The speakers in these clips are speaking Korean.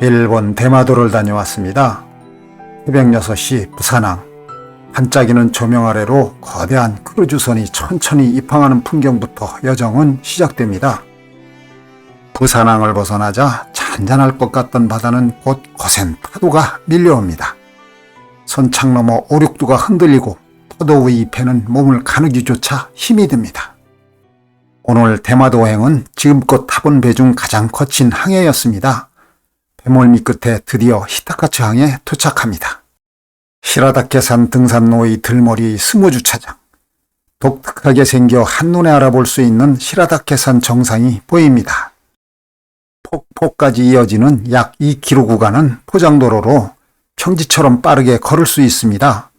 일본 대마도를 다녀왔습니다. 새벽 6시 부산항. 반짝이는 조명 아래로 거대한 크루즈선이 천천히 입항하는 풍경부터 여정은 시작됩니다. 부산항을 벗어나자 잔잔할 것 같던 바다는 곧 거센 파도가 밀려옵니다. 선창 너머 오륙도가 흔들리고 파도 위 배는 몸을 가누기조차 힘이 듭니다. 오늘 대마도행은 지금껏 타본 배 중 가장 거친 항해였습니다. 배멀미 끝에 드디어 히타카츠 항에 도착합니다. 시라다케산 등산로의 들머리 스무 주차장. 독특하게 생겨 한눈에 알아볼 수 있는 시라다케산 정상이 보입니다. 폭포까지 이어지는 약 2km 구간은 포장도로로 평지처럼 빠르게 걸을 수 있습니다.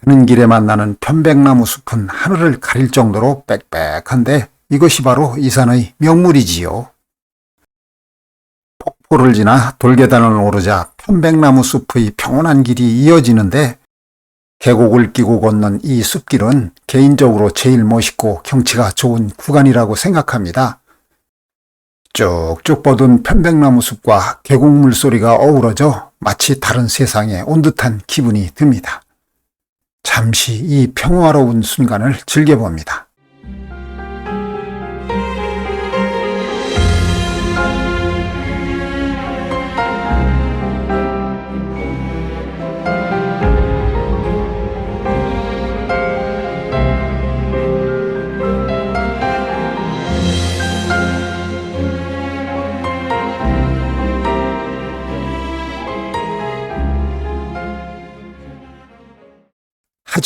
가는 길에 만나는 편백나무 숲은 하늘을 가릴 정도로 빽빽한데 이것이 바로 이 산의 명물이지요. 폭포를 지나 돌계단을 오르자 편백나무 숲의 평온한 길이 이어지는데 계곡을 끼고 걷는 이 숲길은 개인적으로 제일 멋있고 경치가 좋은 구간이라고 생각합니다. 쭉쭉 뻗은 편백나무 숲과 계곡 물 소리가 어우러져 마치 다른 세상에 온 듯한 기분이 듭니다. 잠시 이 평화로운 순간을 즐겨봅니다.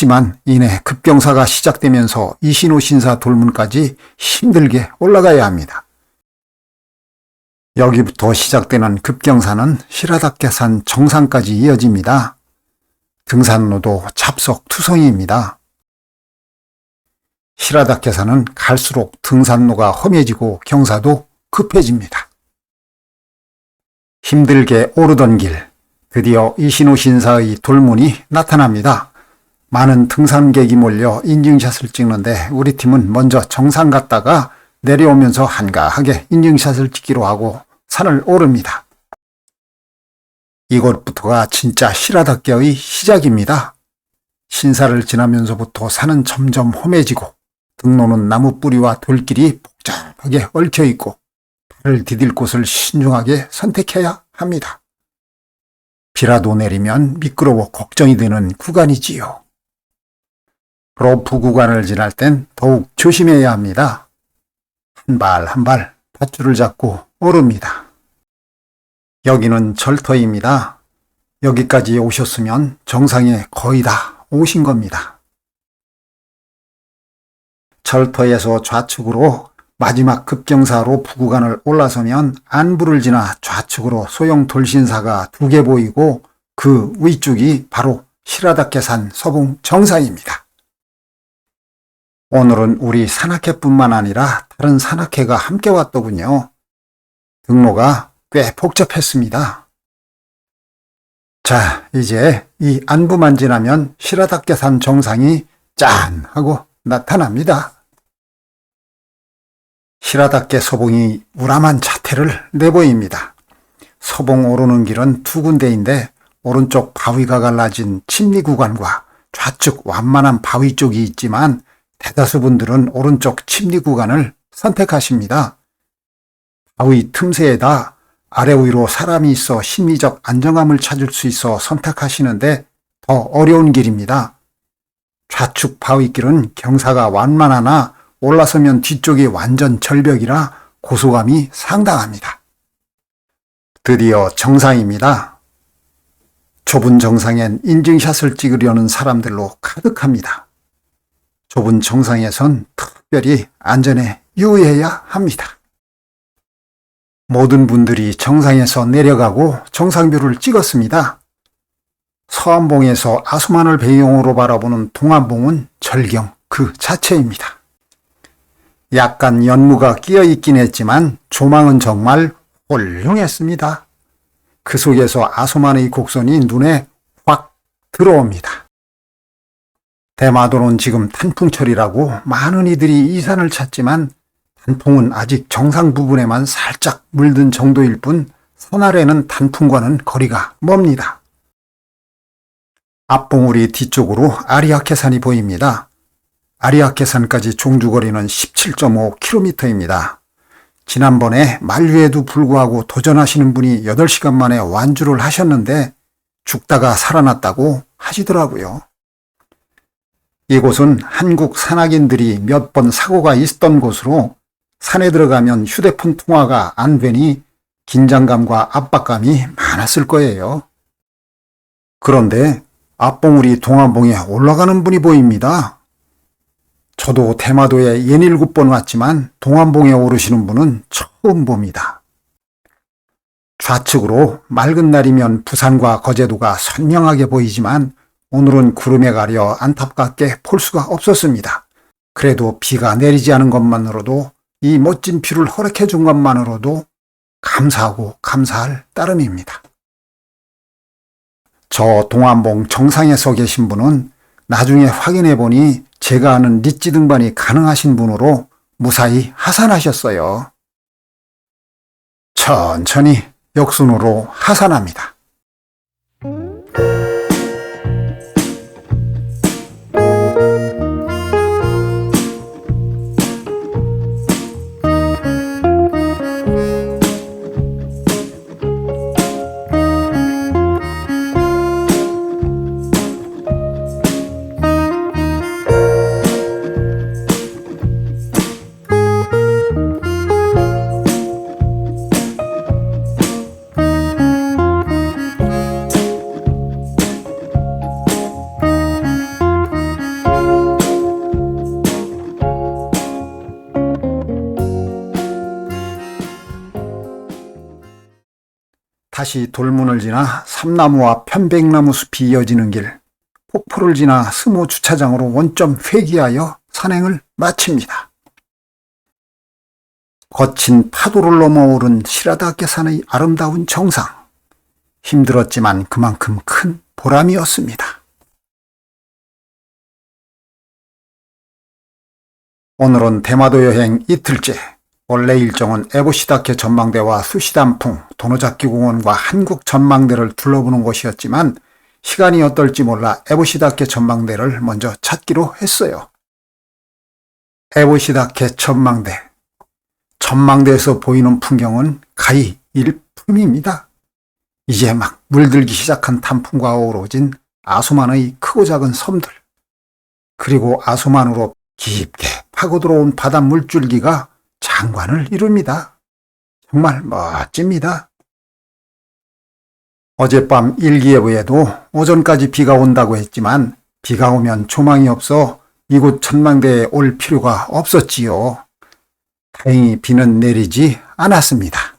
하지만 이내 급경사가 시작되면서 이신호 신사 돌문까지 힘들게 올라가야 합니다. 여기부터 시작되는 급경사는 시라다케산 정상까지 이어집니다. 등산로도 잡석 투성이입니다. 시라다케산은 갈수록 등산로가 험해지고 경사도 급해집니다. 힘들게 오르던 길, 드디어 이신호 신사의 돌문이 나타납니다. 많은 등산객이 몰려 인증샷을 찍는데 우리 팀은 먼저 정상 갔다가 내려오면서 한가하게 인증샷을 찍기로 하고 산을 오릅니다. 이곳부터가 진짜 시라다케의 시작입니다. 신사를 지나면서부터 산은 점점 험해지고 등로는 나무 뿌리와 돌길이 복잡하게 얽혀 있고 발을 디딜 곳을 신중하게 선택해야 합니다. 비라도 내리면 미끄러워 걱정이 되는 구간이지요. 로프 구간을 지날 땐 더욱 조심해야 합니다. 한 발 한 발 밧줄을 잡고 오릅니다. 여기는 절터입니다. 여기까지 오셨으면 정상에 거의 다 오신 겁니다. 절터에서 좌측으로 마지막 급경사로 부구간을 올라서면 안부를 지나 좌측으로 소형 돌신사가 두 개 보이고 그 위쪽이 바로 시라다케산 서봉 정상입니다. 오늘은 우리 산악회뿐만 아니라 다른 산악회가 함께 왔더군요. 등로가 꽤 복잡했습니다. 자, 이제 이 안부만 지나면 시라다케산 정상이 짠 하고 나타납니다. 시라다케 서봉이 우람한 자태를 내보입니다. 서봉 오르는 길은 두 군데인데 오른쪽 바위가 갈라진 침리 구간과 좌측 완만한 바위 쪽이 있지만 대다수 분들은 오른쪽 침리 구간을 선택하십니다. 바위 틈새에다 아래 위로 사람이 있어 심리적 안정감을 찾을 수 있어 선택하시는데 더 어려운 길입니다. 좌측 바위길은 경사가 완만하나 올라서면 뒤쪽이 완전 절벽이라 고소감이 상당합니다. 드디어 정상입니다. 좁은 정상엔 인증샷을 찍으려는 사람들로 가득합니다. 좁은 정상에선 특별히 안전에 유의해야 합니다. 모든 분들이 정상에서 내려가고 정상뷰를 찍었습니다. 서안봉에서 아수만을 배경으로 바라보는 동안봉은 절경 그 자체입니다. 약간 연무가 끼어 있긴 했지만 조망은 정말 훌륭했습니다. 그 속에서 아수만의 곡선이 눈에 확 들어옵니다. 대마도는 지금 탄풍철이라고 많은 이들이 이 산을 찾지만 단풍은 아직 정상 부분에만 살짝 물든 정도일 뿐산 아래는 단풍과는 거리가 멉니다. 앞봉우리 뒤쪽으로 아리아케산이 보입니다. 아리아케산까지 종주거리는 17.5km입니다. 지난번에 만류에도 불구하고 도전하시는 분이 8시간 만에 완주를 하셨는데 죽다가 살아났다고 하시더라고요. 이곳은 한국 산악인들이 몇 번 사고가 있었던 곳으로 산에 들어가면 휴대폰 통화가 안 되니 긴장감과 압박감이 많았을 거예요. 그런데 앞봉우리 동안봉에 올라가는 분이 보입니다. 저도 대마도에 예닐곱 번 왔지만 동안봉에 오르시는 분은 처음 봅니다. 좌측으로 맑은 날이면 부산과 거제도가 선명하게 보이지만 오늘은 구름에 가려 안타깝게 볼 수가 없었습니다. 그래도 비가 내리지 않은 것만으로도 이 멋진 뷰를 허락해 준 것만으로도 감사하고 감사할 따름입니다. 저 동안봉 정상에 서 계신 분은 나중에 확인해 보니 제가 아는 리찌 등반이 가능하신 분으로 무사히 하산하셨어요. 천천히 역순으로 하산합니다. 다시 돌문을 지나 삼나무와 편백나무 숲이 이어지는 길, 폭포를 지나 스모 주차장으로 원점 회귀하여 산행을 마칩니다. 거친 파도를 넘어오른 시라다케산의 아름다운 정상. 힘들었지만 그만큼 큰 보람이었습니다. 오늘은 대마도 여행 이틀째. 원래 일정은 에보시다케 전망대와 수시단풍, 도노자키 공원과 한국 전망대를 둘러보는 곳이었지만 시간이 어떨지 몰라 에보시다케 전망대를 먼저 찾기로 했어요. 에보시다케 전망대. 전망대에서 보이는 풍경은 가히 일품입니다. 이제 막 물들기 시작한 단풍과 어우러진 아소만의 크고 작은 섬들, 그리고 아소만으로 깊게 파고 들어온 바다 물줄기가 장관을 이룹니다. 정말 멋집니다. 어젯밤 일기예보에도 오전까지 비가 온다고 했지만 비가 오면 조망이 없어 이곳 전망대에 올 필요가 없었지요. 다행히 비는 내리지 않았습니다.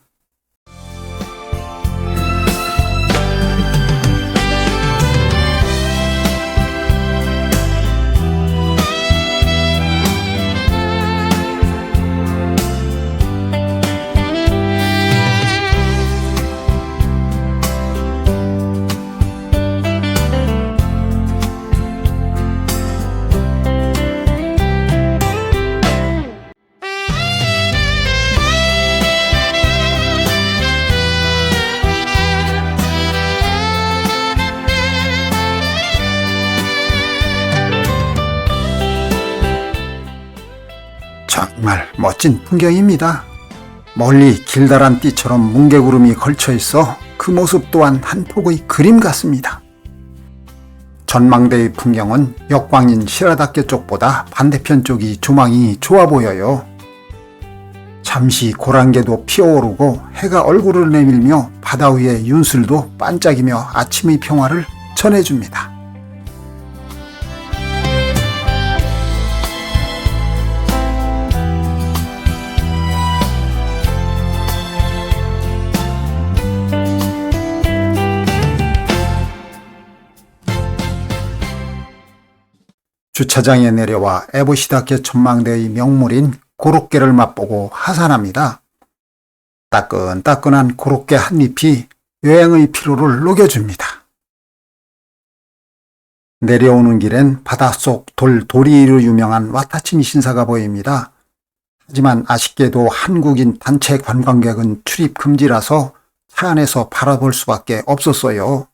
멋진 풍경입니다. 멀리 길다란 띠처럼 뭉게구름이 걸쳐 있어 그 모습 또한 한 폭의 그림 같습니다. 전망대의 풍경은 역광인 시라다케 쪽보다 반대편 쪽이 조망이 좋아 보여요. 잠시 고란개도 피어오르고 해가 얼굴을 내밀며 바다 위의 윤슬도 반짝이며 아침의 평화를 전해줍니다. 주차장에 내려와 에보시다케 전망대의 명물인 고로케를 맛보고 하산합니다. 따끈따끈한 고로케 한 입이 여행의 피로를 녹여줍니다. 내려오는 길엔 바닷속 돌 도리로 유명한 와타치미 신사가 보입니다. 하지만 아쉽게도 한국인 단체 관광객은 출입 금지라서 차 안에서 바라볼 수밖에 없었어요.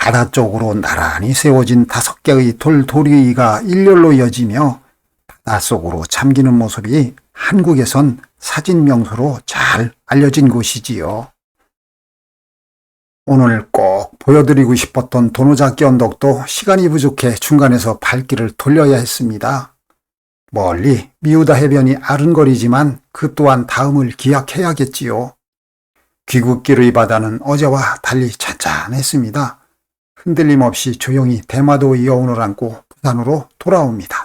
바다 쪽으로 나란히 세워진 다섯 개의 돌도리가 일렬로 이어지며 바닷속으로 잠기는 모습이 한국에선 사진 명소로 잘 알려진 곳이지요. 오늘 꼭 보여드리고 싶었던 도노자키 언덕도 시간이 부족해 중간에서 발길을 돌려야 했습니다. 멀리 미우다 해변이 아른거리지만 그 또한 다음을 기약해야겠지요. 귀국길의 바다는 어제와 달리 찬찬했습니다. 흔들림 없이 조용히 대마도 이어운을 안고 부산으로 돌아옵니다.